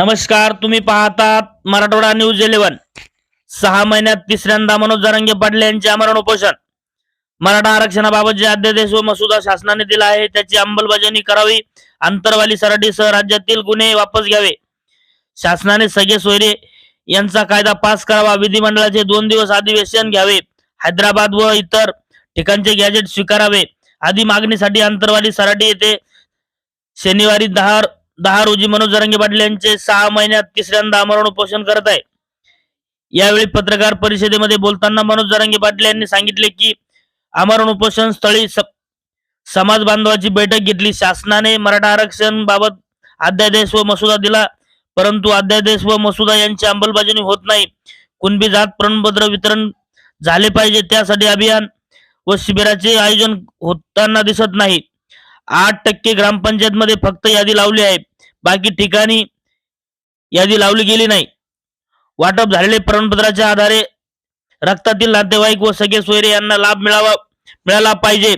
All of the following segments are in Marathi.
नमस्कार तुम्ही पाहतात मराठवाडा न्यूज इलेव्हन. सहा महिन्यात तिसऱ्यांदा मनोज जरांगे पाटील यांचे आमरण उपोषण. मराठा आरक्षणाबाबत जे अध्यादेश व मसुदा शासनाने दिला आहे त्याची अंमलबजावणी करावी आंतरवाली सराटीसह राज्यातील गुन्हे वापस घ्यावे. शासनाने सगळे सोयरे यांचा कायदा पास करावा विधिमंडळाचे दोन दिवस अधिवेशन घ्यावे हैदराबाद व इतर ठिकाणचे गॅजेट स्वीकारावे. आदी मागणीसाठी आंतरवाली सराटी येथे शनिवारी दहा दहा रोजी मनोज जरांगे पाटील यांचे सहा महिन्यात तिसऱ्यांदा आमरण उपोषण करत आहे. यावेळी पत्रकार परिषदेमध्ये बोलताना मनोज जरांगे पाटील यांनी सांगितले की आमरण उपोषण स्थळी स- समाज बांधवाची बैठक घेतली. शासनाने मराठा आरक्षण बाबत अध्यादेश व मसुदा दिला परंतु अध्यादेश व मसुदा यांची अंमलबजावणी होत नाही. कुणबी जात प्रमाणपत्र वितरण झाले पाहिजे त्यासाठी अभियान व शिबिराचे आयोजन होताना दिसत नाही. आठ टक्के ग्रामपंचायत मध्ये फक्त यादी लावली आहे. बाकी ठिकाणी यादी लावली गेली नाही. वाटप झालेले प्रमाणपत्राच्या आधारे रक्तातील नातेवाईक व सगळे सोयरे यांना लाभ मिळावा मिळाला पाहिजे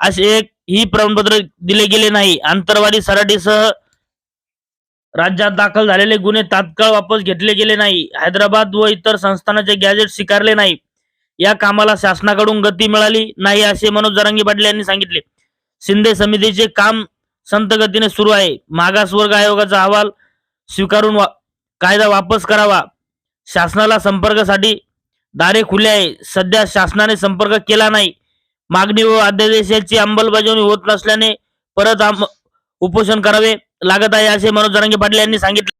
असे एक ही प्रमाणपत्र दिले गेले नाही. आंतरवाडी सराटीसह राज्यात दाखल झालेले गुन्हे तात्काळ वापस घेतले गेले नाही. हैदराबाद व इतर संस्थानाचे गॅजेट स्वीकारले नाही. या कामाला शासनाकडून गती मिळाली नाही असे मनोज जरंगी पाटील यांनी सांगितले. शिंदे समितीचे काम संत गतीने सुरू आहे. मागासवर्ग आयोगाचा अहवाल स्वीकारून वा- कायदा वापस करावा. शासनाला संपर्कासाठी दारे खुले आहे. सध्या शासनाने संपर्क केला नाही. मागणी व अध्यादेशाची अंमलबजावणी होत नसल्याने परत उपोषण करावे लागत आहे असे मनोज जरांगे पाटील यांनी सांगितले.